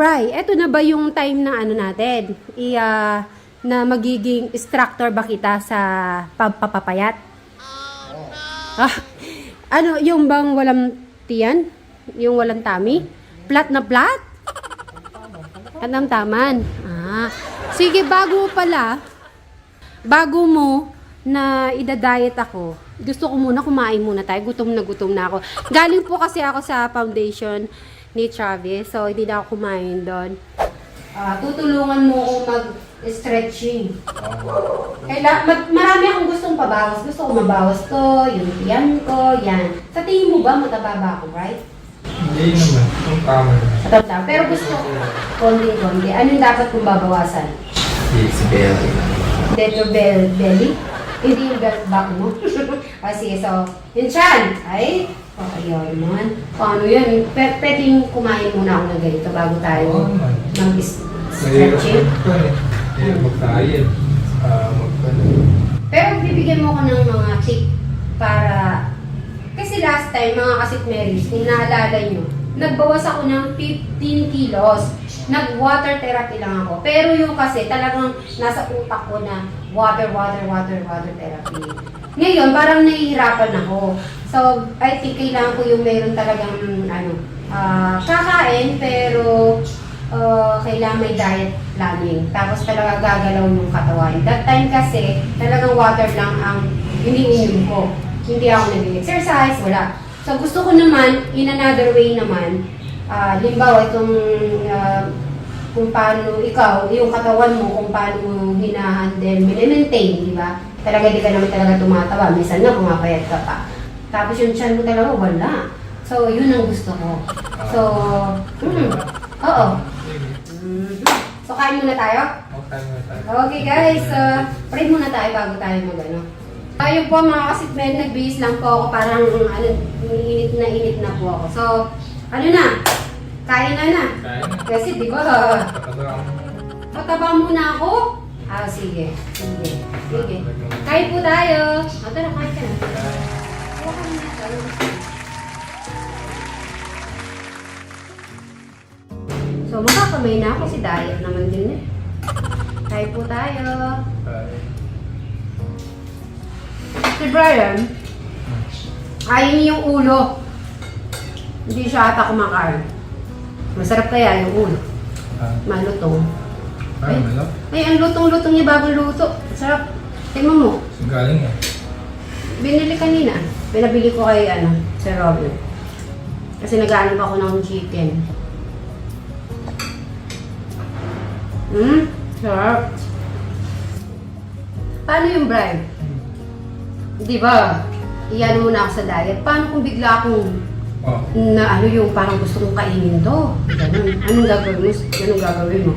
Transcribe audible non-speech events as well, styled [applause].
Bri, eto na ba yung time na ano natin? I, ah, na magiging instructor ba kita sa pagpapapayat? Ah, ano, yung bang walang tiyan? Yung walang tummy? Plat na plat? Katamtaman. Ah, sige, bago pala, bago mo na idadiet ako, gusto ko muna kumain muna tayo. Gutom na gutom na ako. Galing po kasi ako sa foundation ni Travis, so hindi na ako kumain doon. Ah, tutulungan mo ako mag-stretching. Kaila, ma- marami akong gustong pabawas. Gusto ko mabawas to, yung tiyan ko, yan. Sa tingin mo ba mataba ba ako, right? Hindi naman. Ang tama naman. Pero gusto ko, konti-konti. Ano yung dapat kong babawasan? It's belly. Dito bell belly? Hindi yung back mo. [laughs] ah, sige, so, yun siyan. Ay, oh, ayun man. Paano yan? P- pwedeng kumain muna ako ng ganito bago Oo tayo naman. Mahirap mag-stretching. magpa eh. Mahirap magkain. Ah. Pero bibigyan mo ko ng mga tip para... Kasi last time, mga kasit Marys, kung naalala nyo, nagbawas ako ng 15 kilos. Nag-water therapy lang ako. Pero yung kasi talagang nasa utak ko na water, water, water, water therapy. Ngayon, parang nahihirapan ako. So, I think kailangan ko yung meron talagang, ano, ah, kakain, pero uh, kailangan may diet planning. Tapos talaga gagalaw yung katawan. That time kasi, talagang water lang ang iniinom ko. Hindi ako nag-exercise, wala. So gusto ko naman, in another way naman, ah limbawa itong ah, kung paano ikaw, yung katawan mo, kung paano mo hinahandle, minimaintain, di ba? Talaga di ka naman talaga tumatawa. Minsan nga, pumapayat ka pa. Tapos yung chan mo talaga, wala. So, yun ang gusto ko. So, mm, oo. Mhm. So, kain muna tayo? Okay na tayo. Okay guys, uh, pray muna tayo bago tayo mag-ano. Tayo po mga kasitmen, nagbihis lang po ako parang ano, init na init na po ako. So, ano na? Kain na na. Kain na. Kasi di ba, mataba muna ako? Ah, sige. Sige. Sige. Kain po tayo. O, tara, kain ka na. Kuha ka muna. So, makakamay na ako si diet naman din eh. Kain po tayo. Si Brian, niya yung ulo. Hindi siya ata kumakain. Masarap kaya yung ulo. Malutong. Ay, malo. Ay, ang lutong-lutong niya bagong luto. Sarap. Tingnan mo. Galing eh. Binili kanina. Pinabili ko kay ano, Sir Robin. Kasi nag-ano ako ng chicken. Hmm, sarap. Paano yung bribe? Di ba? Iyan muna ako sa diet. Paano kung bigla akong Oh. na ano yung parang gusto kong kainin to? Ganun. Anong gagawin mo? Anong gagawin mo?